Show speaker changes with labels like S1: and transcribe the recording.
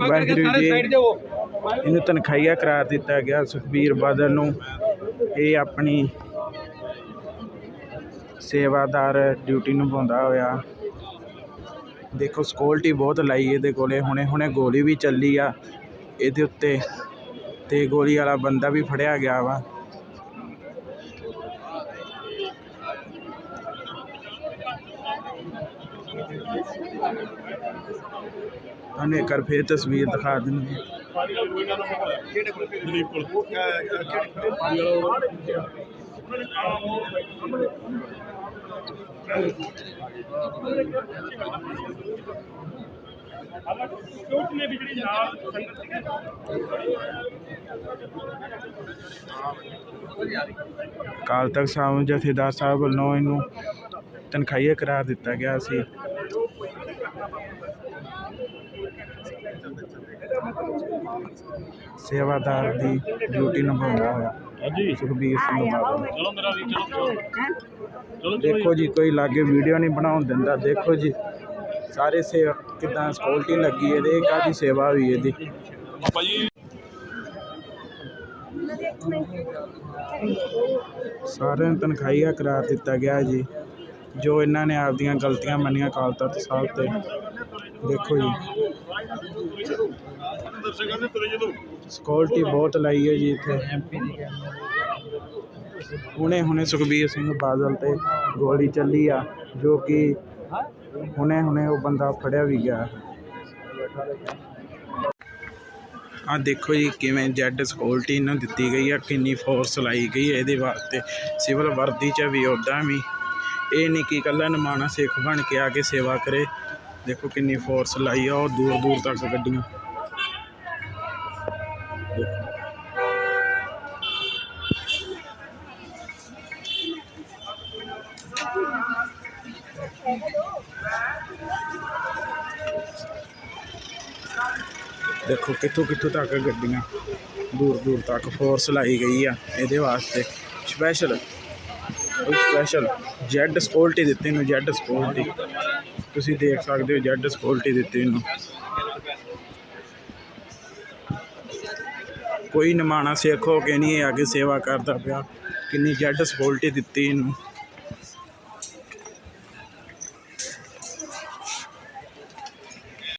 S1: ਵਾਹਿਗੁਰੂ ਜੀ ਇਹਨੂੰ ਤਨਖਾਹੀਆ ਕਰਾਰ ਦਿੱਤਾ ਗਿਆ ਸੁਖਬੀਰ ਬਾਦਲ ਨੂੰ। ਇਹ ਆਪਣੀ ਸੇਵਾਦਾਰ ਡਿਊਟੀ ਨਿਭਾਉਂਦਾ ਹੋਇਆ। ਦੇਖੋ ਸਕਿਉਰਟੀ ਬਹੁਤ ਲਾਈ ਇਹਦੇ ਕੋਲੇ। ਹੁਣੇ ਹੁਣੇ ਗੋਲੀ ਵੀ ਚੱਲੀ ਆ ਇਹਦੇ ਉੱਤੇ। ਤੇ ਗੋਲੀ ਵਾਲਾ ਬੰਦਾ ਵੀ ਫੜਿਆ ਗਿਆ ਵਾ। ਉਹਨੇ ਇੱਕ ਵਾਰ ਫੇਰ ਤਸਵੀਰ ਦਿਖਾ ਦਿੰਦੇ ਕਾਲ? ਤੱਕ ਸਾਹਿਬ ਜਥੇਦਾਰ ਸਾਹਿਬ ਵੱਲੋਂ ਇਹਨੂੰ ਤਨਖਾਹੀਆ ਕਰਾਰ ਦਿੱਤਾ ਗਿਆ ਸੀ। ਸੇਵਾਦਾਰ ਦੀ ਡਿਊਟੀ ਨਿਭਾਉਂਦਾ ਹੋਇਆ।
S2: ਹਾਂਜੀ।
S1: ਸੁਖਬੀਰ ਸਿੰਘ ਬਾਦਲ
S2: ਚਲੋ ਮੇਰਾ ਵੀ ਚਲੋ ਚਲੋ। ਚਲੋ
S1: ਦੇਖੋ ਜੀ ਕੋਈ ਲਾਗੇ ਵੀਡੀਓ ਨਹੀਂ ਬਣਾਉਣ ਦਿੰਦਾ। ਦੇਖੋ ਜੀ ਸਾਰੇ ਸੇ ਕਿਦਾਂ ਸਕਿਉਰਟੀ ਲੱਗੀ ਇਹਦੇ ਕਾਦੀ ਸੇਵਾ ਹੋਈ ਇਹਦੀ?
S2: ਬਾਬਾ ਜੀ।
S1: ਸਾਰਿਆਂ ਨੂੰ ਤਨਖਾਹੀਆ ਕਰਾਰ ਦਿੱਤਾ ਗਿਆ ਜੀ। ਜੋ ਇਹਨਾਂ ਨੇ ਆਪਦੀਆਂ ਗਲਤੀਆਂ ਮੰਨੀਆਂ ਅਕਾਲ ਤਖਤ ਸਾਹਿਬ ਤੇ। ਦੇਖੋ ਜੀ। ਸਕਿਉਰਟੀ ਬਹੁਤ ਲਾਈ ਹੈ ਜੀ ਇੱਥੇ। ਹੁਣੇ ਹੁਣੇ ਸੁਖਬੀਰ ਸਿੰਘ ਬਾਦਲ ਤੇ ਗੋਲੀ ਚੱਲੀ ਆ, ਜੋ ਕਿ ਹੁਣੇ ਹੁਣੇ ਉਹ ਬੰਦਾ ਫੜਿਆ ਵੀ ਗਿਆ। ਆ ਦੇਖੋ ਜੀ ਕਿਵੇਂ ਜੈਡ ਸਕਿਉਰਟੀ ਨੂੰ ਦਿੱਤੀ ਗਈ ਆ, ਕਿੰਨੀ ਫੋਰਸ ਲਾਈ ਗਈ ਹੈ ਇਹਦੇ ਵਾਸਤੇ। ਸਿਵਲ ਵਰਦੀ 'ਚ ਵੀ ਉੱਦਾਂ ਵੀ। ਇਹ ਨਹੀਂ ਕਿ ਇਕੱਲਾ ਨਮਾਣਾ ਸਿੱਖ ਬਣ ਕੇ ਆ ਕੇ ਸੇਵਾ ਕਰੇ। ਦੇਖੋ ਕਿੰਨੀ ਫੋਰਸ ਲਾਈ ਆ, ਉਹ ਦੂਰ ਦੂਰ ਤੱਕ ਗੱਡੀਆਂ। ਦੇਖੋ ਕਿੱਥੋਂ ਕਿੱਥੋਂ ਤੱਕ ਗੱਡੀਆਂ, ਦੂਰ ਦੂਰ ਤੱਕ ਫੋਰਸ ਲਾਈ ਗਈ ਆ, ਇਹਦੇ ਵਾਸਤੇ ਸਪੈਸ਼ਲ ਸਪੈਸ਼ਲ ਜੈਡ ਸਕਿਉਰਟੀ ਦਿੱਤੀ ਨੂੰ ਜੈਡ ਸਕਿਉਰਟੀ ਤੁਸੀਂ ਦੇਖ ਸਕਦੇ ਹੋ ਜੈਡ ਸਕਿਉਰਟੀ ਦਿੱਤੀ ਇਹਨੂੰ। ਕੋਈ ਨਿਮਾਣਾ ਸਿੱਖ ਹੋ ਕੇ ਨਹੀਂ ਇਹ ਕੇ ਸੇਵਾ ਕਰਦਾ ਪਿਆ। ਕਿੰਨੀ ਜੈਡ ਸਕਿਉਰਟੀ ਦਿੱਤੀ ਇਹਨੂੰ।